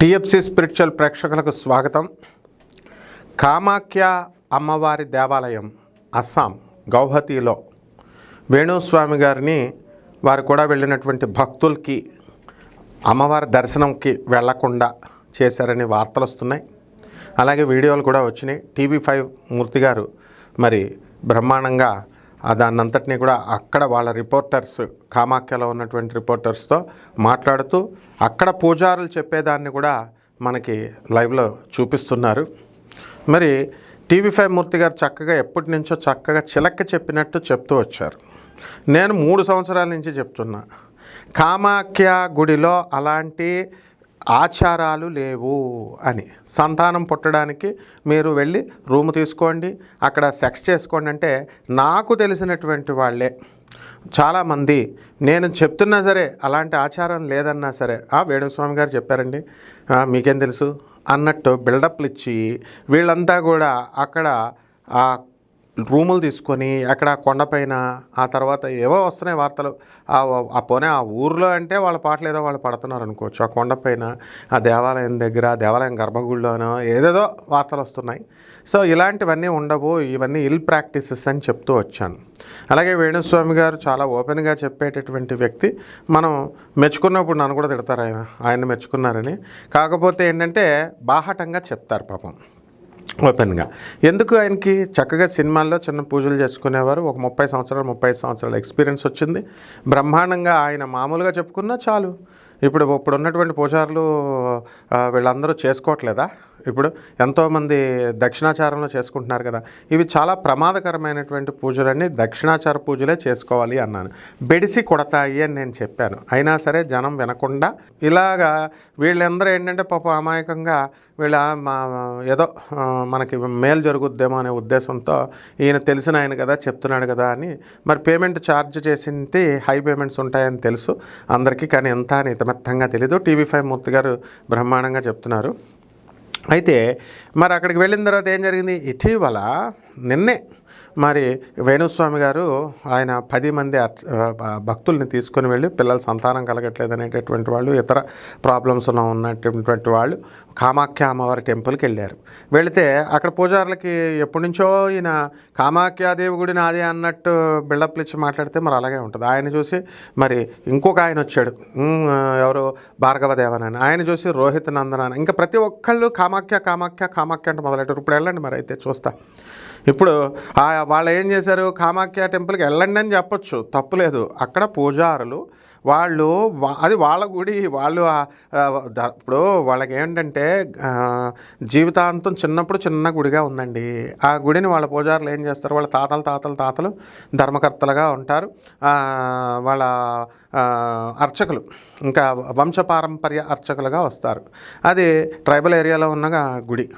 TFC spiritual ప్రేక్షకులకు స్వాగతం. కామాఖ్య అమ్మవారి దేవాలయం అస్సాం గౌహతిలో. వేణుస్వామి గారిని వారు కూడా వెళ్ళినటువంటి భక్తులకి అమ్మవారి దర్శనంకి వెళ్ళకుండా చేశారని వార్తలు వస్తున్నాయి. అలాగే వీడియోలు కూడా వచ్చినాయి. టీవీ ఫైవ్ మూర్తి గారు మరి బ్రహ్మాండంగా దాన్నంతటినీ కూడా అక్కడ వాళ్ళ రిపోర్టర్స్ కామాఖ్యలో ఉన్నటువంటి రిపోర్టర్స్తో మాట్లాడుతూ అక్కడ పూజారులు చెప్పేదాన్ని కూడా మనకి లైవ్లో చూపిస్తున్నారు. మరి టీవీ ఫైవ్ మూర్తి గారు చక్కగా ఎప్పటి నుంచో చక్కగా చిలక్క చెప్పినట్టు చెప్తూ వచ్చారు. నేను మూడు సంవత్సరాల నుంచి చెప్తున్నా కామాఖ్య గుడిలో అలాంటి ఆచారాలు లేవు అని. సంతానం పుట్టడానికి మీరు వెళ్ళి రూమ్ తీసుకోండి అక్కడ సెక్స్ చేసుకోండి అంటే నాకు తెలిసినటువంటి వాళ్ళే. చాలామంది నేను చెప్తున్నా సరే అలాంటి ఆచారం లేదన్నా సరే ఆ వేణుస్వామి గారు చెప్పారండి. మీకేం తెలుసు? అన్నట్టు బిల్డప్లు ఇచ్చి వీళ్ళంతా కూడా అక్కడ ఆ రూములు తీసుకొని అక్కడ కొండపైన ఆ తర్వాత ఏవో వస్తున్నాయి వార్తలు. ఆ ఆ ఆ ఊర్లో అంటే వాళ్ళ పాటలు ఏదో వాళ్ళు పడుతున్నారు అనుకోవచ్చు. ఆ కొండపైన ఆ దేవాలయం దగ్గర ఆ దేవాలయం గర్భగుడిలోనో ఏదేదో వార్తలు వస్తున్నాయి. సో ఇలాంటివన్నీ ఉండవు. ఇవన్నీ ఇల్ ప్రాక్టీసెస్ అని చెప్తూ వచ్చాను. అలాగే వేణుస్వామి గారు చాలా ఓపెన్గా చెప్పేటటువంటి వ్యక్తి. మనం మెచ్చుకున్నప్పుడు నన్ను కూడా తిడతారు ఆయన. ఆయన మెచ్చుకున్నారని. కాకపోతే ఏంటంటే బాహటంగా చెప్తారు పాపం. ఓపెన్గా. ఎందుకు ఆయనకి చక్కగా సినిమాల్లో చిన్న పూజలు చేసుకునేవారు? ఒక ముప్పై సంవత్సరాలు ముప్పై సంవత్సరాలు సంవత్సరాల ఎక్స్పీరియన్స్ వచ్చింది. బ్రహ్మాండంగా ఆయన మామూలుగా చెప్పుకున్నా చాలు. ఇప్పుడు ఇప్పుడు ఉన్నటువంటి పూజారులు వీళ్ళందరూ చేసుకోవట్లేదా? ఇప్పుడు ఎంతోమంది దక్షిణాచారంలో చేసుకుంటున్నారు కదా. ఇవి చాలా ప్రమాదకరమైనటువంటి పూజలన్నీ దక్షిణాచార పూజలే చేసుకోవాలి అన్నాను. బెడిసి కొడతాయి అని నేను చెప్పాను. అయినా సరే జనం వినకుండా ఇలాగా వీళ్ళందరూ ఏంటంటే పాప అమాయకంగా వీళ్ళ మా ఏదో మనకి మేలు జరుగుద్దేమో అనే ఉద్దేశంతో ఈయన తెలిసిన ఆయన కదా చెప్తున్నాడు కదా అని. మరి పేమెంట్ ఛార్జ్ చేసింది హై పేమెంట్స్ ఉంటాయని తెలుసు అందరికీ కానీ ఎంత అని ఇతమెత్తంగా తెలీదు. టీవీ ఫైవ్ మూర్తి గారు బ్రహ్మాండంగా చెప్తున్నారు. అయితే మరి అక్కడికి వెళ్ళిన తర్వాత ఏం జరిగింది? ఇటీవల నిన్నే మరి వేణుస్వామి గారు ఆయన పది మంది భక్తుల్ని తీసుకొని వెళ్ళి పిల్లల సంతానం కలగట్లేదు అనేటటువంటి వాళ్ళు ఇతర ప్రాబ్లమ్స్ ఉన్నటువంటి వాళ్ళు కామాఖ్య అమ్మవారి టెంపుల్కి వెళ్ళారు. వెళితే అక్కడ పూజారులకి ఎప్పటి నుంచో ఈయన కామాఖ్యాదేవి గుడి నాదే అన్నట్టు బిల్డప్లు ఇచ్చి మాట్లాడితే మరి అలాగే ఉంటుంది. ఆయన చూసి మరి ఇంకొక ఆయన వచ్చాడు. ఎవరు? భార్గవదేవన్ అని ఆయన చూసి రోహిత్ నందన్ అని ఇంకా ప్రతి ఒక్కళ్ళు కామాఖ్య కామాఖ్య కామాఖ్య అంటే మొదలెట్టారు. ఇప్పుడు వెళ్ళండి మరి అయితే చూస్తా. ఇప్పుడు ఆ వాళ్ళు ఏం చేశారు? కామాఖ్య టెంపుల్కి వెళ్ళండి అని చెప్పొచ్చు. తప్పులేదు అక్కడ పూజారులు వాళ్ళు అది వాళ్ళ గుడి వాళ్ళు ఇప్పుడు వాళ్ళకి ఏంటంటే జీవితాంతం చిన్నప్పుడు చిన్న గుడిగా ఉందండి. ఆ గుడిని వాళ్ళ పూజారులు ఏం చేస్తారు? వాళ్ళ తాతల తాతలు తాతలు ధర్మకర్తలుగా ఉంటారు. వాళ్ళ అర్చకులు ఇంకా వంశపారంపర్య అర్చకులుగా వస్తారు. అది ట్రైబల్ ఏరియాలో ఉన్న గుడి.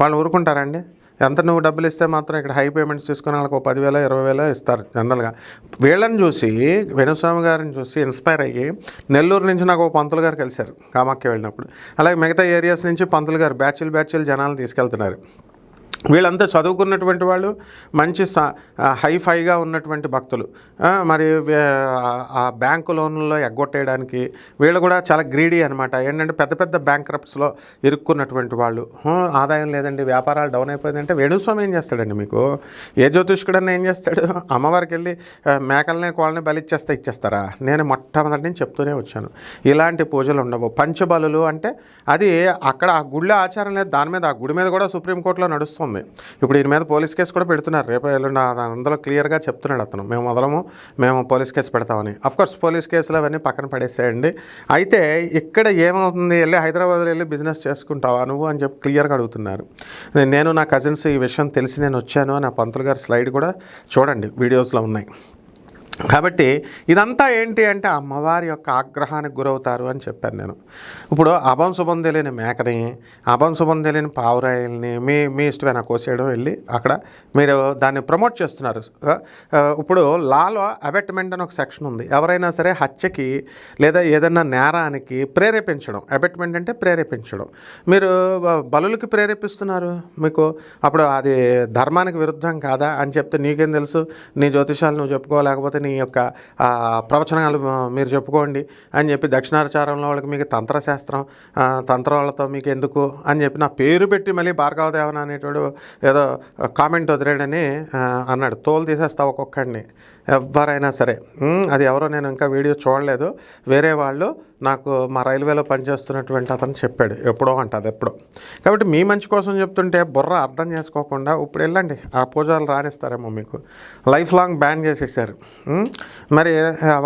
వాళ్ళు ఊరుకుంటారండి ఎంత నువ్వు డబ్బులు ఇస్తే మాత్రం ఇక్కడ హై పేమెంట్స్ తీసుకుని వాళ్ళకి ఒక పదివేల ఇరవై వేల ఇస్తారు జనరల్గా. వీళ్ళని చూసి వేణుస్వామి గారిని చూసి ఇన్స్పైర్ అయ్యి నెల్లూరు నుంచి నాకు ఒక పంతులు గారు కలిశారు కామాఖ్య వెళ్ళినప్పుడు. అలాగే మిగతా ఏరియాస్ నుంచి పంతులు గారు బ్యాచ్లు బ్యాచ్లు జనాలు తీసుకెళ్తున్నారు. వీళ్ళంతా చదువుకున్నటువంటి వాళ్ళు మంచి స- హైఫైగా ఉన్నటువంటి భక్తులు. మరి ఆ- బ్యాంకు లోన్లలో ఎగ్గొట్టేయడానికి వీళ్ళు కూడా చాలా గ్రీడీ అనమాట ఏంటంటే పెద్ద పెద్ద బ్యాంక్రప్ట్స్లో ఇరుక్కున్నటువంటి వాళ్ళు. ఆదాయం లేదండి వ్యాపారాలు డౌన్ అయిపోయిందంటే వేణుస్వామి ఏం చేస్తాడండి మీకు? ఏ జ్యోతిష్కుడన్నా ఏం చేస్తాడు? అమ్మవారికి వెళ్ళి మేకలనే మేకల్ని కోళ్ళని బలిచ్చేస్తే ఇచ్చేస్తారా? నేను మొట్టమొదటి నుంచి చెప్తూనే వచ్చాను. ఇలాంటి పూజలు ఉండవు. పంచబలులు అంటే అది అక్కడ ఆ గుళ్ళో ఆచారం లేదు దాని మీద ఆ గుడి మీద కూడా సుప్రీంకోర్టులో నడుస్తుంది. ఇప్పుడు ఈయన మీద పోలీస్ కేసు కూడా పెడుతున్నారు. రేపు ఎల్లుండి అందులో క్లియర్గా చెప్తున్నాడు అతను. మేము మొదలము మేము పోలీస్ కేసు పెడతామని. కోర్స్ పోలీస్ కేసులు అవన్నీ పక్కన పడేసేయండి. అయితే ఇక్కడ ఏమవుతుంది? వెళ్ళి హైదరాబాద్లో వెళ్ళి బిజినెస్ చేసుకుంటావా నువ్వు అని చెప్పి క్లియర్గా అడుగుతున్నారు. నేను నా కజిన్స్ ఈ విషయం తెలిసి నేను వచ్చాను. అని ఆ పంతులు గారి స్లైడ్ కూడా చూడండి. వీడియోస్లో ఉన్నాయి. కాబట్టి ఇదంతా ఏంటి అంటే అమ్మవారి యొక్క ఆగ్రహానికి గురవుతారు అని చెప్పాను నేను. ఇప్పుడు అభం శుభం తెలియని మేకని అభం శుభం తెలియని పావురాయల్ని మీ మీ ఇష్టమైన కోసేయడం వెళ్ళి అక్కడ మీరు దాన్ని ప్రమోట్ చేస్తున్నారు. ఇప్పుడు లాలో అబెట్మెంట్ అని ఒక సెక్షన్ ఉంది. ఎవరైనా సరే హత్యకి లేదా ఏదైనా నేరానికి ప్రేరేపించడం అబెట్మెంట్ అంటే ప్రేరేపించడం. మీరు బలులకి ప్రేరేపిస్తున్నారు మీకు? అప్పుడు అది ధర్మానికి విరుద్ధం కాదా అని చెప్తే నీకేం తెలుసు? నీ జ్యోతిషాలు నువ్వు చెప్పుకోలేకపోతే నీ మీ యొక్క ప్రవచనాలు మీరు చెప్పుకోండి అని చెప్పి దక్షిణాచారంలో వాళ్ళకి మీకు తంత్రశాస్త్రం ఆ, తంత్ర వాళ్ళతో మీకు ఎందుకు అని చెప్పి నా పేరు పెట్టి మళ్ళీ భార్గవదేవన అనేటోడు ఏదో కామెంట్ వదిలేడని అన్నాడు. తోలు తీసేస్తా ఒక్కొక్కడిని. ఎవరైనా సరే. అది ఎవరో నేను ఇంకా వీడియో చూడలేదు. వేరే వాళ్ళు నాకు మా రైల్వేలో పనిచేస్తున్నటువంటి అతను చెప్పాడు ఎప్పుడో అంట ఎప్పుడో. కాబట్టి మీ మంచి కోసం చెప్తుంటే బుర్ర అర్థం చేసుకోకుండా ఇప్పుడు వెళ్ళండి ఆ పూజలు రానిస్తారేమో మీకు. లైఫ్ లాంగ్ బ్యాన్ చేసేసారు. మరి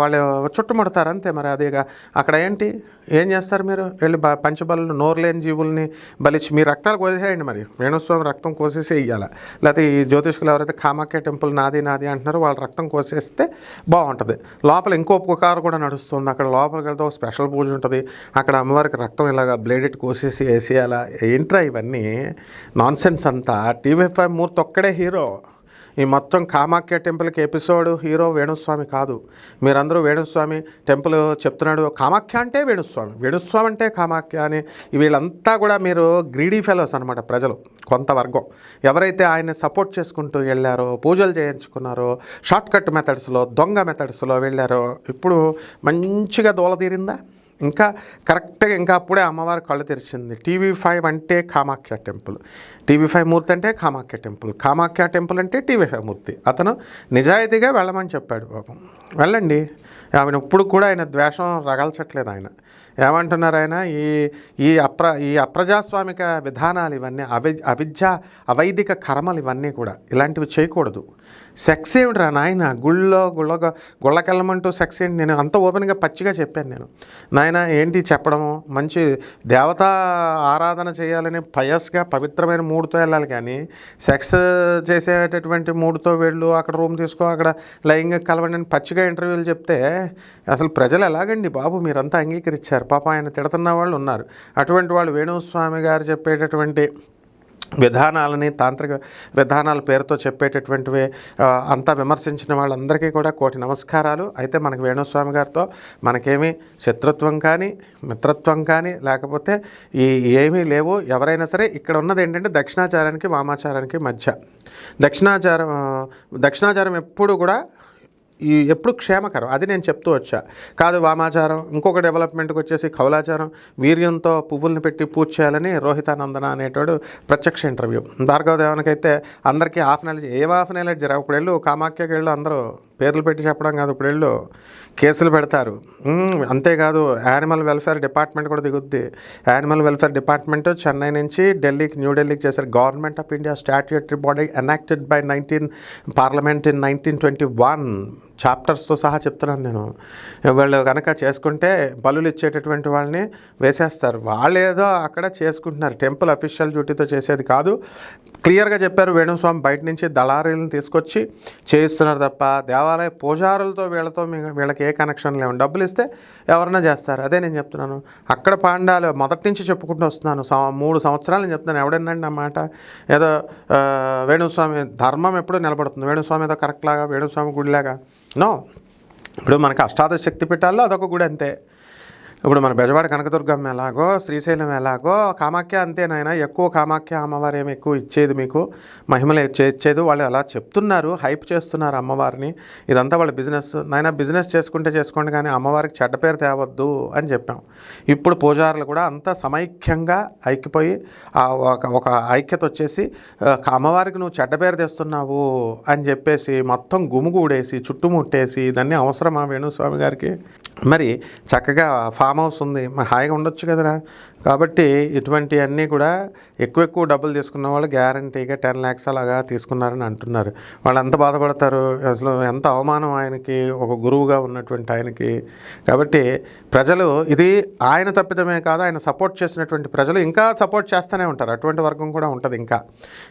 వాళ్ళు చుట్టుముడతారు అంతే మరి అది ఇక అక్కడ ఏంటి? ఏం చేస్తారు మీరు? వెళ్ళి బ- పంచబలు నోర్లేని జీవుల్ని బలిచ్చి మీ రక్తాలు కోసేసేయండి మరి. వేణుస్వామి రక్తం కోసేసి ఇయ్యాల లేకపోతే ఈ జ్యోతిష్కులు ఎవరైతే కామాఖ్య టెంపుల్ నాది నాది అంటున్నారో వాళ్ళ రక్తం కోసేస్తే బాగుంటుంది. లోపల ఇంకో ఉపకారం కూడా నడుస్తుంది. అక్కడ లోపలికి వెళ్తే ఒక స్పెషల్ పూజ ఉంటుంది. అక్కడ అమ్మవారికి రక్తం ఇలాగా బ్లేడెట్ కోసేసి వేసేయాలా? ఏంట్రా ఇవన్నీ? నాన్ సెన్స్ అంతా. టీవీ ఫైవ్ మూర్తి ఒక్కడే హీరో. ఈ మొత్తం కామాఖ్య టెంపుల్కి ఎపిసోడ్ హీరో వేణుస్వామి కాదు. మీరందరూ వేణుస్వామి టెంపుల్ చెప్తున్నాడు. కామాఖ్య అంటే వేణుస్వామి. వేణుస్వామి అంటే కామాఖ్య అని వీళ్ళంతా కూడా మీరు గ్రీడీ ఫెలోస్ అనమాట ప్రజలు కొంత వర్గం. ఎవరైతే ఆయన సపోర్ట్ చేసుకుంటూ వెళ్ళారో పూజలు చేయించుకున్నారో షార్ట్కట్ మెథడ్స్లో దొంగ మెథడ్స్లో వెళ్ళారో ఇప్పుడు మంచిగా దూల తీరిందా ఇంకా కరెక్ట్గా ఇంకా అప్పుడే అమ్మవారి కళ్ళు తెరిచింది. టీవీ ఫైవ్ అంటే Kamakhya temple. TV five Murthy అంటే కామాఖ్య టెంపుల్. కామాఖ్య టెంపుల్ అంటే టీవీ ఫైవ్ మూర్తి. అతను నిజాయితీగా వెళ్ళమని చెప్పాడు పాపం. వెళ్ళండి. ఆమెను ఇప్పుడు కూడా ఆయన ద్వేషం రగల్చట్లేదు ఆయన. ఏమంటున్నారు ఆయన? ఈ ఈ అప్ర ఈ అప్రజాస్వామిక విధానాలు ఇవన్నీ అవి అవిద్య అవైదిక కర్మలు ఇవన్నీ కూడా ఇలాంటివి చేయకూడదు. సెక్స్ ఏమిట్రా నాయన? గుళ్ళో గుళ్ళ గుళ్ళకెళ్ళమంటూ సెక్స్ ఏంటి? నేను అంత ఓపెన్గా పచ్చిగా చెప్పాను నేను. నాయన ఏంటి చెప్పడము మంచి దేవతా ఆరాధన చేయాలని పయస్గా పవిత్రమైన మూడుతో వెళ్ళాలి కానీ సెక్స్ చేసేటటువంటి మూడుతో వెళ్ళు అక్కడ రూమ్ తీసుకో అక్కడ లైంగిక కలవండి అని పచ్చిగా ఇంటర్వ్యూలు చెప్తే అసలు ప్రజలు ఎలాగండి బాబు? మీరంతా అంగీకరించారు. పాప ఆయన తిడుతున్న వాళ్ళు ఉన్నారు. అటువంటి వాళ్ళు వేణుస్వామి గారు చెప్పేటటువంటి విధానాలని తాంత్రిక విధానాల పేరుతో చెప్పేటటువంటివి అంతా విమర్శించిన వాళ్ళందరికీ కూడా కోటి నమస్కారాలు. అయితే మనకి వేణుస్వామి గారితో మనకేమీ శత్రుత్వం కానీ మిత్రత్వం కానీ లేకపోతే ఈ ఏమీ లేవు. ఎవరైనా సరే ఇక్కడ ఉన్నది ఏంటంటే దక్షిణాచారానికి వామాచారానికి మధ్య. దక్షిణాచారం దక్షిణాచారం ఎప్పుడు కూడా ఈ ఎప్పుడు క్షేమకరం? అది నేను చెప్తూ వచ్చా. కాదు వామాచారం. ఇంకొక డెవలప్మెంట్కి వచ్చేసి కౌలాచారం. వీర్యంతో పువ్వుల్ని పెట్టి పూజ చేయాలని రోహితానందన అనేటోడు ప్రత్యక్ష ఇంటర్వ్యూ భార్గవదేవనకైతే అందరికీ హాఫ్ నాలెడ్జ్ ఏ హాఫ్ నాలెడ్జ్ జరగ ఇప్పుడు కామాఖ్యకి వెళ్ళు అందరూ పేర్లు పెట్టి చెప్పడం కాదు ఇప్పుడు వెళ్ళు. కేసులు పెడతారు. అంతేకాదు యానిమల్ వెల్ఫేర్ డిపార్ట్మెంట్ కూడా దిగుద్ది. యానిమల్ వెల్ఫేర్ డిపార్ట్మెంట్ చెన్నై నుంచి ఢిల్లీకి న్యూఢిల్లీకి చేశారు government of India statutory body enacted by nineteen parliament in nineteen twenty one చాప్టర్స్తో సహా చెప్తున్నాను నేను. వాళ్ళు కనుక చేసుకుంటే బలులు ఇచ్చేటటువంటి వాళ్ళని వేసేస్తారు. వాళ్ళు ఏదో అక్కడ చేసుకుంటున్నారు. టెంపుల్ అఫీషియల్ డ్యూటీతో చేసేది కాదు. క్లియర్గా చెప్పారు వేణుస్వామి బయట నుంచి దళారీలను తీసుకొచ్చి చేయిస్తున్నారు తప్ప దేవాలయ పూజారులతో వీళ్ళతో మీ- వీళ్ళకి ఏ కనెక్షన్ లేవు. డబ్బులు ఇస్తే ఎవరైనా చేస్తారు. అదే నేను చెప్తున్నాను. అక్కడ పాండాలు మొదటి నుంచి చెప్పుకుంటూ వస్తున్నాను. మూడు సంవత్సరాలు నేను చెప్తున్నాను. ఎవడన్నాండి అన్నమాట ఏదో వేణుస్వామి ధర్మం ఎప్పుడూ నిలబడుతుంది. వేణుస్వామి ఏదో కరెక్ట్ లాగా వేణుస్వామి గుడిలాగా. నో. ఇప్పుడు మనకు అష్టాదశ శక్తి పీఠాల్లో అదొక గుడి అంతే. ఇప్పుడు మన బెజవాడ కనకదుర్గమ్మ ఎలాగో శ్రీశైలం ఎలాగో కామాఖ్య అంతేనాయన ఎక్కువ కామాఖ్య అమ్మవారు ఏమి ఎక్కువ ఇచ్చేది మీకు? మహిమలు ఇచ్చేది వాళ్ళు అలా చెప్తున్నారు హైప్ చేస్తున్నారు అమ్మవారిని. ఇదంతా వాళ్ళ బిజినెస్. నాయన బిజినెస్ చేసుకుంటే చేసుకోండి కానీ అమ్మవారికి చెడ్డ పేరు తేవద్దు అని చెప్పాం. ఇప్పుడు పూజారులు కూడా అంతా సమైక్యంగా ఐక్యపోయి ఆ ఒక ఒక ఐక్యత వచ్చేసి అమ్మవారికి నువ్వు చెడ్డ పేరు తెస్తున్నావు అని చెప్పేసి మొత్తం గుమిగూడేసి చుట్టుముట్టేసి దాన్ని అవసరమా వేణుస్వామి గారికి? మరి చక్కగా ఫామ్ హౌస్ ఉంది. హాయిగా ఉండొచ్చు కదరా. కాబట్టి ఇటువంటి అన్నీ కూడా ఎక్కువ ఎక్కువ డబ్బులు తీసుకున్న వాళ్ళు గ్యారంటీగా టెన్ ల్యాక్స్ అలాగా తీసుకున్నారని అంటున్నారు. వాళ్ళు ఎంత బాధపడతారు? అసలు ఎంత అవమానం ఆయనకి ఒక గురువుగా ఉన్నటువంటి ఆయనకి. కాబట్టి ప్రజలు ఇది ఆయన తప్పిదమే కాదు ఆయన సపోర్ట్ చేసినటువంటి ప్రజలు ఇంకా సపోర్ట్ చేస్తూనే ఉంటారు. అటువంటి వర్గం కూడా ఉంటుంది ఇంకా.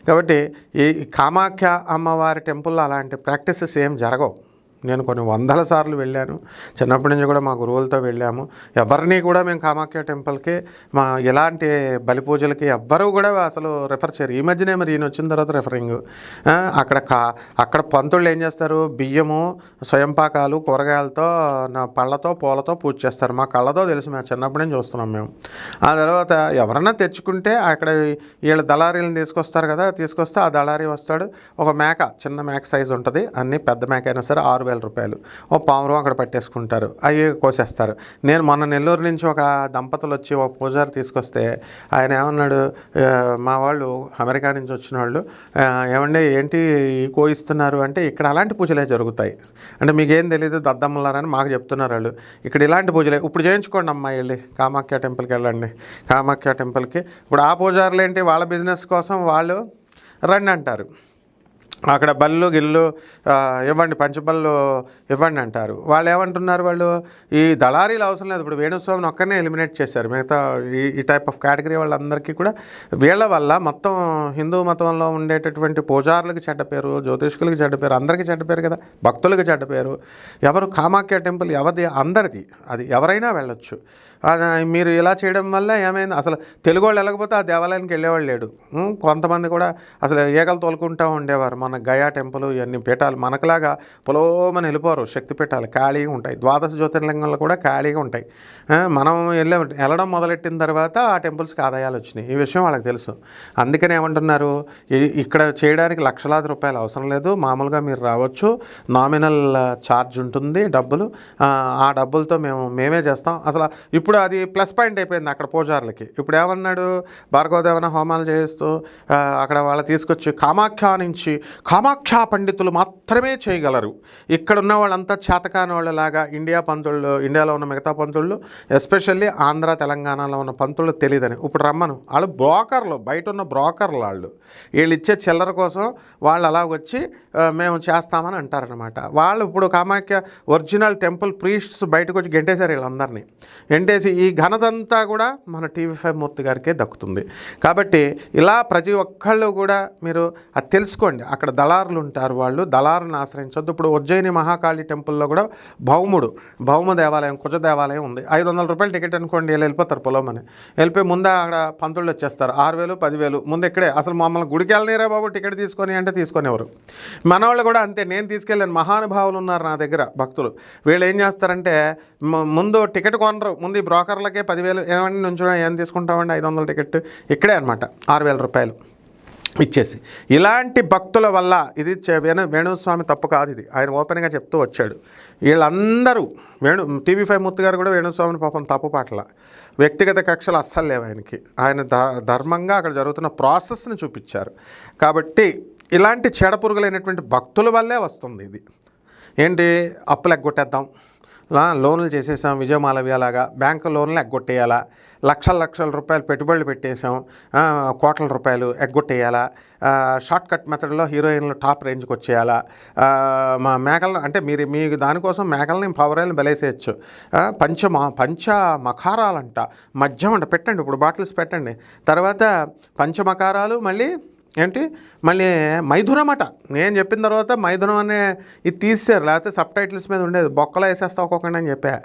కాబట్టి ఈ కామాఖ్య అమ్మవారి టెంపుల్లో అలాంటి ప్రాక్టీసెస్ ఏం జరగవు. నేను కొన్ని వందల సార్లు వెళ్ళాను. చిన్నప్పటి నుంచి కూడా మా గురువులతో వెళ్ళాము. ఎవరిని కూడా మేము కామాఖ్య టెంపుల్కి మా ఎలాంటి బలి పూజలకి ఎవ్వరూ కూడా అసలు రిఫర్ చేయరు. ఈ మధ్యనే మరి ఈయన వచ్చిన తర్వాత రిఫరింగ్ అక్కడ కా అక్కడ పంతుళ్ళు ఏం చేస్తారు? బియ్యము స్వయంపాకాలు కూరగాయలతో నా పళ్ళతో పూలతో పూజ చేస్తారు. మా కళ్ళతో తెలుసు మేము చిన్నప్పటి నుంచి చూస్తున్నాం మేము. ఆ తర్వాత ఎవరన్నా తెచ్చుకుంటే అక్కడ వీళ్ళ దళారీలను తీసుకొస్తారు కదా తీసుకొస్తే ఆ దళారీ వస్తాడు. ఒక మేక చిన్న మేక సైజు ఉంటుంది. అన్ని పెద్ద మేక అయినా సరే ఆరు వేల రూపాయలు. ఓ పావురం అక్కడ పట్టేసుకుంటారు. అవి కోసేస్తారు. నేను మొన్న నెల్లూరు నుంచి ఒక దంపతులు వచ్చి ఒక పూజారి తీసుకొస్తే ఆయన ఏమన్నాడు మా వాళ్ళు అమెరికా నుంచి వచ్చిన వాళ్ళు "ఆ, ఏమండి ఏంటి కోయిస్తున్నారు అంటే ఇక్కడ అలాంటి పూజలే జరుగుతాయి. అంటే మీకేం తెలియదు దద్దమ్మలారని మాకు చెప్తున్నారు వాళ్ళు. ఇక్కడ ఇలాంటి పూజలే. ఇప్పుడు చేయించుకోండి అమ్మాయి వెళ్ళి కామాఖ్య టెంపుల్కి వెళ్ళండి. కామాఖ్య టెంపుల్కి. ఇప్పుడు ఆ పూజారులు ఏంటి? వాళ్ళ బిజినెస్ కోసం వాళ్ళు రండి అంటారు. అక్కడ బళ్ళు గిల్లు ఇవ్వండి పంచబళ్ళు ఇవ్వండి అంటారు. వాళ్ళు ఏమంటున్నారు వాళ్ళు? ఈ దళారీలు అవసరం లేదు. ఇప్పుడు వేణుస్వామిని ఒక్కనే ఎలిమినేట్ చేశారు. మిగతా ఈ ఈ టైప్ ఆఫ్ కేటగిరీ వాళ్ళందరికీ కూడా వీళ్ళ వల్ల మొత్తం హిందూ మతంలో ఉండేటటువంటి పూజారులకు చెడ్డ పేరు జ్యోతిష్కులకి చెడ్డ పేరు అందరికీ చెడ్డ పేరు కదా? భక్తులకు చెడ్డ పేరు. ఎవరు కామాఖ్య టెంపుల్ ఎవరిది? అందరిది. అది ఎవరైనా వెళ్ళొచ్చు. మీరు ఇలా చేయడం వల్ల ఏమైంది? అసలు తెలుగు వాళ్ళు వెళ్ళకపోతే ఆ దేవాలయానికి వెళ్ళేవాళ్ళు లేడు. కొంతమంది కూడా అసలు ఈగలు తోలుకుంటూ ఉండేవారు. మన గయా టెంపుల్ ఇవన్నీ పీఠాలు మనకులాగా పొలోమని వెళ్ళిపోరు. శక్తి పీఠాలు ఖాళీగా ఉంటాయి. ద్వాదశ జ్యోతిర్లింగంలో కూడా ఖాళీగా ఉంటాయి. మనం వెళ్ళే వెళ్ళడం మొదలెట్టిన తర్వాత ఆ టెంపుల్స్కి ఆదాయాలు వచ్చినాయి. ఈ విషయం వాళ్ళకి తెలుసు. అందుకని ఏమంటున్నారు? ఇక్కడ చేయడానికి లక్షలాది రూపాయలు అవసరం లేదు. మామూలుగా మీరు రావచ్చు. నామినల్ ఛార్జ్ ఉంటుంది డబ్బులు. ఆ డబ్బులతో మేము మేమే చేస్తాం. అసలు ఇప్పుడు ఇప్పుడు అది ప్లస్ పాయింట్ అయిపోయింది అక్కడ పూజారులకి. ఇప్పుడు ఏమన్నాడు? భార్గవదేవన హోమాలు చేస్తూ అక్కడ వాళ్ళు తీసుకొచ్చి కామాఖ్య నుంచి కామాఖ్య పండితులు మాత్రమే చేయగలరు. ఇక్కడ ఉన్న వాళ్ళంతా చేతకాని వాళ్ళలాగా ఇండియా పంతుళ్ళు ఇండియాలో ఉన్న మిగతా పంతుళ్ళు ఎస్పెషల్లీ ఆంధ్ర తెలంగాణలో ఉన్న పంతుళ్ళు తెలియదని ఇప్పుడు రమ్మను. వాళ్ళు బ్రోకర్లు బయట ఉన్న బ్రోకర్లు వాళ్ళు. వీళ్ళు ఇచ్చే చిల్లర కోసం వాళ్ళు అలా వచ్చి మేము చేస్తామని అంటారనమాట వాళ్ళు ఇప్పుడు కామాఖ్య ఒరిజినల్ టెంపుల్ ప్రీస్ట్స్ బయటకు వచ్చి గెంటేశారు వీళ్ళందరినీ. గెంటేసి ఈ ఘనతంతా కూడా మన టీవీ ఫైవ్ మూర్తి గారికే దక్కుతుంది. కాబట్టి ఇలా ప్రతి ఒక్కళ్ళు కూడా మీరు అది తెలుసుకోండి. అక్కడ దళారులు ఉంటారు వాళ్ళు దళారుని ఆశ్రయించొద్దు. ఇప్పుడు ఉజ్జయిని మహాకాళి టెంపుల్లో కూడా భౌముడు భౌమ దేవాలయం కుజ దేవాలయం ఉంది. ఐదు వందల రూపాయలు టికెట్ అనుకోండి వీళ్ళు వెళ్ళిపోతారు పొలమని. వెళ్ళిపోయి ముందే అక్కడ పంతులు వచ్చేస్తారు. ఆరు వేలు పదివేలు ముందు ఇక్కడే. అసలు మమ్మల్ని గుడికి వెళ్ళనీరా బాబు? టికెట్ తీసుకొని అంటే తీసుకునేవారు. మన వాళ్ళు కూడా అంతే. నేను తీసుకెళ్ళాను. మహానుభావులు ఉన్నారు నా దగ్గర భక్తులు. వీళ్ళు ఏం చేస్తారంటే ముందు టికెట్ కొనరు. ముందు ఈ బ్రోకర్లకే పదివేలు ఏమండి నుంచి ఏం తీసుకుంటామండి? ఐదు వందల టికెట్ ఇక్కడే అనమాట ఆరు వేల రూపాయలు ఇచ్చేసి. ఇలాంటి భక్తుల వల్ల ఇది వేణు వేణుస్వామి తప్పు కాదు ఇది. ఆయన ఓపెన్గా చెప్తూ వచ్చాడు. వీళ్ళందరూ వేణు టీవీ ఫైవ్ మూర్తి గారు కూడా వేణుస్వామిని పాపం తప్పు పాటల. వ్యక్తిగత కక్షలు అస్సలు లేవు ఆయనకి. ఆయన ధ- ధర్మంగా అక్కడ జరుగుతున్న ప్రాసెస్ని చూపించారు. కాబట్టి ఇలాంటి చెడపురుగులైనటువంటి భక్తుల వల్లే వస్తుంది ఇది. ఏంటి? అప్పులు ఎగ్గొట్టేద్దాం లోన్లు చేసేసాం విజయమాలవ్య లాగా బ్యాంకు లోన్లు ఎగ్గొట్టేయాలా? లక్షల లక్షల రూపాయలు పెట్టుబడులు పెట్టేసాం కోట్ల రూపాయలు ఎగ్గొట్టేయాలా? షార్ట్ కట్ మెథడ్లో హీరోయిన్లు టాప్ రేంజ్కి వచ్చేయాలా? మా మేకలను అంటే మీరు మీ దానికోసం మేకల్ని పవరాయలు బలేసేయచ్చు. పంచ పంచ మకారాలంట. మద్యం అంట పెట్టండి ఇప్పుడు బాటిల్స్ పెట్టండి. తర్వాత పంచమకారాలు మళ్ళీ ఏంటి? మళ్ళీ మైథునం అట. నేను చెప్పిన తర్వాత మైథునం అనే ఇది తీసేశారు. లేకపోతే సబ్ టైటిల్స్ మీద ఉండేది. బొక్కలో వేసేస్తా ఒక్కొక్కటి అని చెప్పా.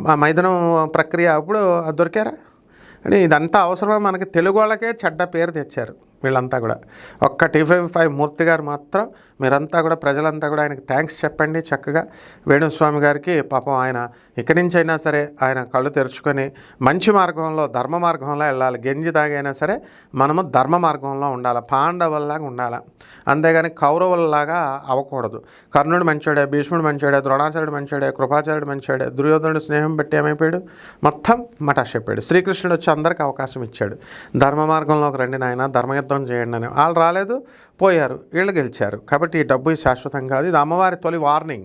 మా మైథునం ప్రక్రియ అప్పుడు అది దొరికారా? అంటే ఇదంతా అవసరమే? మనకి తెలుగు వాళ్ళకే చెడ్డ పేరు తెచ్చారు. వీళ్ళంతా కూడా. ఒక్క టీ ఫైవ్ ఫైవ్ మూర్తి గారు మాత్రం మీరంతా కూడా ప్రజలంతా కూడా ఆయనకి థ్యాంక్స్ చెప్పండి చక్కగా. వేణుస్వామి గారికి పాపం ఆయన ఇక్కడి నుంచి అయినా సరే ఆయన కళ్ళు తెరుచుకొని మంచి మార్గంలో ధర్మ మార్గంలో వెళ్ళాలి. గెంజి తాగైనా సరే మనము ధర్మ మార్గంలో ఉండాలి. పాండవుల్లాగా ఉండాలి. అంతేగాని కౌరవుల్లాగా అవ్వకూడదు. కర్ణుడు మంచోడే భీష్ముడు మంచోడే ద్రోణాచార్యుడు మంచోడే కృపాచార్యుడు మంచోడే దుర్యోధనుడు స్నేహం పెట్టి ఏమైపోయాడు? మొత్తం మటాష్ చెప్పాడు శ్రీకృష్ణుడు వచ్చి అందరికీ అవకాశం ఇచ్చాడు. ధర్మ మార్గంలోకి రండి నాయన. ధర్మయుద్ధం చేయండి అని. వాళ్ళు రాలేదు పోయారు వీళ్ళు గెలిచారు. కాబట్టి ఈ డబ్బు శాశ్వతం కాదు. ఇది అమ్మవారి తొలి వార్నింగ్.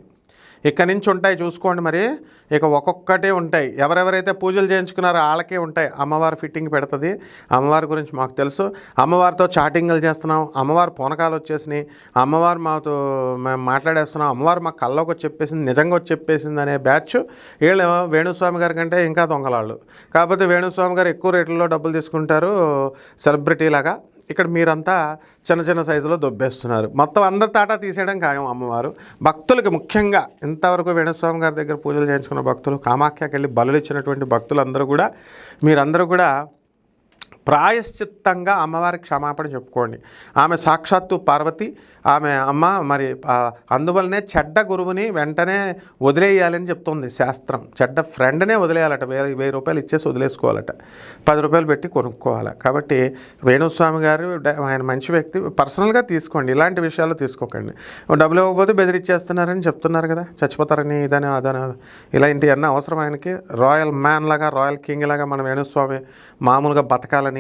ఇక్కడ నుంచి ఉంటాయి చూసుకోండి మరి. ఇక ఒక్కొక్కటే ఉంటాయి. ఎవరెవరైతే పూజలు చేయించుకున్నారో వాళ్ళకే ఉంటాయి. అమ్మవారి ఫిట్టింగ్ పెడుతుంది. అమ్మవారి గురించి మాకు తెలుసు. అమ్మవారితో చాటింగ్లు చేస్తున్నాం. అమ్మవారు పూనకాలు వచ్చేసినాయి. అమ్మవారు మాతో మేము మాట్లాడేస్తున్నాం. అమ్మవారు మా కల్లోకి వచ్చి చెప్పేసింది నిజంగా వచ్చి చెప్పేసింది అనే బ్యాచ్. వీళ్ళు వేణుస్వామి గారి కంటే ఇంకా దొంగలాళ్ళు. కాకపోతే వేణుస్వామి గారు ఎక్కువ రేట్లలో డబ్బులు తీసుకుంటారు సెలబ్రిటీ లాగా ఇక్కడ మీరంతా చిన్న చిన్న సైజులో దొబ్బేస్తున్నారు. మొత్తం అందరి తాటా తీసేయడం ఖాయం అమ్మవారు. భక్తులకి ముఖ్యంగా ఇంతవరకు వేణుస్వామి గారి దగ్గర పూజలు చేయించుకున్న భక్తులు కామాఖ్యకి వెళ్ళి బలులు ఇచ్చినటువంటి భక్తులందరూ కూడా మీరందరూ కూడా ప్రాయశ్చిత్తంగా అమ్మవారి క్షమాపణ చెప్పుకోండి. ఆమె సాక్షాత్తు పార్వతి ఆమె అమ్మ మరి అందువల్లనే చెడ్డ గురువుని వెంటనే వదిలేయాలని చెప్తుంది శాస్త్రం. చెడ్డ ఫ్రెండ్నే వదిలేయాలట వెయ్యి వెయ్యి రూపాయలు ఇచ్చేసి వదిలేసుకోవాలట. పది రూపాయలు పెట్టి కొనుక్కోవాలి. కాబట్టి వేణుస్వామి గారు ఆయన మంచి వ్యక్తి పర్సనల్గా తీసుకోండి ఇలాంటి విషయాలు తీసుకోకండి. డబ్బులు ఇవ్వకపోతే బెదిరిచ్చేస్తున్నారని చెప్తున్నారు కదా చచ్చిపోతారని ఇదని అదని ఇలాంటివన్నీ అవసరం ఆయనకి. రాయల్ మ్యాన్ లాగా రాయల్ కింగ్ లాగా మన వేణుస్వామి మామూలుగా బతకాలని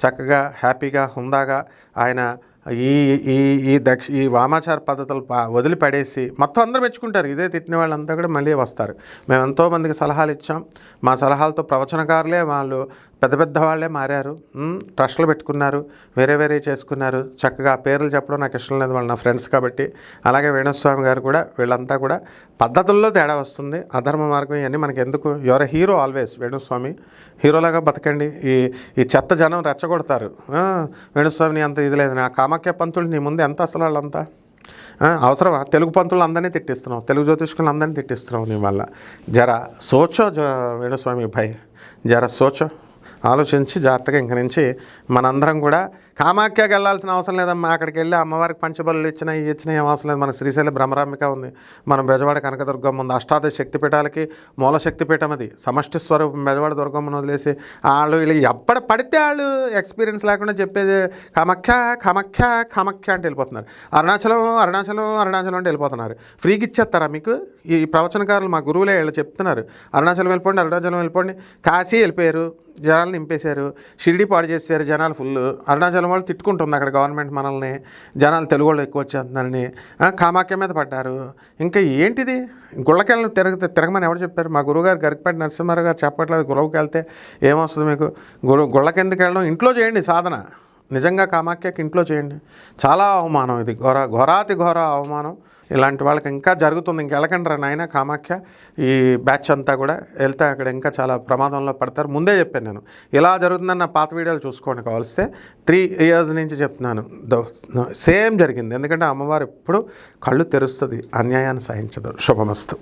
చక్కగా హ్యాపీగా హుందాగా ఆయన ఈ ఈ ఈ దక్ష ఈ వామాచార పద్ధతులు వదిలిపడేసి మొత్తం అందరూ మెచ్చుకుంటారు. ఇదే తిట్టిన వాళ్ళంతా కూడా మళ్ళీ వస్తారు. మేము ఎంతోమందికి సలహాలు ఇచ్చాం. మా సలహాలతో ప్రవచనకారులే వాళ్ళు పెద్ద పెద్ద వాళ్ళే మారారు. ట్రస్ట్లు పెట్టుకున్నారు. వేరే వేరే చేసుకున్నారు. చక్కగా పేర్లు చెప్పడం నాకు ఇష్టం లేదు వాళ్ళు నా ఫ్రెండ్స్ కాబట్టి. అలాగే వేణుస్వామి గారు కూడా వీళ్ళంతా కూడా పద్ధతుల్లో తేడా వస్తుంది. అధర్మ మార్గం ఇవన్నీ మనకి ఎందుకు యువర్ హీరో ఆల్వేస్ వేణుస్వామి. హీరోలాగా బతకండి. ఈ ఈ చెత్త జనం రెచ్చగొడతారు. వేణుస్వామిని అంత ఇది లేదు. నా కామాఖ్య పంతులు నీ ముందు ఎంత అసలు వాళ్ళంతా? అవసరమా? తెలుగు పంతులు అందరినీ తిట్టిస్తున్నావు. తెలుగు జ్యోతిష్కులు అందరినీ తిట్టిస్తున్నావు నీ వల్ల. జర సోచో వేణుస్వామి భయ్. జర సోచో. ఆలోచించి జాగ్రత్తగా ఇంక నుంచి మనందరం కూడా కామాఖ్యకి వెళ్ళాల్సిన అవసరం లేదమ్మా. అక్కడికి వెళ్ళి అమ్మవారికి పంచబలు ఇచ్చినా ఇవి ఇచ్చినా ఏం అవసరం లేదు. మన శ్రీశైల భ్రమరాంబిక ఉంది. మన బెజవాడ కనకదుర్గమ్మ ఉంది. అష్టాదశ శక్తిపీఠాలకి మూల శక్తిపీఠం అది. సమష్టి స్వరూపం బెజవాడ దుర్గమ్మను వదిలేసి వాళ్ళు వీళ్ళు ఎప్పటి పడితే వాళ్ళు ఎక్స్పీరియన్స్ లేకుండా చెప్పేది కామాఖ్య కామాఖ్య కామాఖ్య అంటే వెళ్ళిపోతున్నారు. అరుణాచలం అరుణాచలం అరుణాచలం అంటే వెళ్ళిపోతున్నారు. ఫ్రీకి ఇచ్చేస్తారా మీకు? ఈ ప్రవచనకారులు మా గురువులే వీళ్ళు చెప్తున్నారు. అరుణాచలం వెళ్ళిపోండి అరుణాచలం వెళ్ళిపోండి. కాశీ వెళ్ళిపోయారు. జనాలు నింపేశారు. షిరిడి పాడు చేశారు జనాలు ఫుల్ అరుణాచలం వాళ్ళు తిట్టుకుంటుంది అక్కడ గవర్నమెంట్ మనల్ని. జనాలు తెలుగు వాళ్ళు ఎక్కువ వచ్చేస్తున్నారని. కామాఖ్య మీద పడ్డారు. ఇంకా ఏంటిది? గుళ్ళకెళ్ళి తిరగ తిరగమని ఎవరు చెప్పారు? మా గురువుగారు గరికపాటి నరసింహారావు గారు చెప్పట్లేదు. గురువుకి వెళ్తే ఏమొస్తుంది మీకు? గురు గుళ్ళకెందుకు వెళ్ళడం? ఇంట్లో చేయండి సాధన. నిజంగా కామాఖ్యకి ఇంట్లో చేయండి. చాలా అవమానం ఇది. ఘోర ఘోరాతి ఘోర అవమానం. ఇలాంటి వాళ్ళకి ఇంకా జరుగుతుంది. ఇంక వెళ్ళకండి రా నాయన కామాఖ్య ఈ బ్యాచ్ అంతా కూడా వెళ్తే అక్కడ ఇంకా చాలా ప్రమాదంలో పడతారు. ముందే చెప్పాను నేను. ఇలా జరుగుతుందని నా పాత వీడియోలు చూసుకోండి కావాల్స్తే. త్రీ ఇయర్స్ నుంచి చెప్తున్నాను. సేమ్ జరిగింది. ఎందుకంటే అమ్మవారు ఎప్పుడు కళ్ళు తెరుస్తుంది అన్యాయాన్ని సహించదు. శుభమస్తు.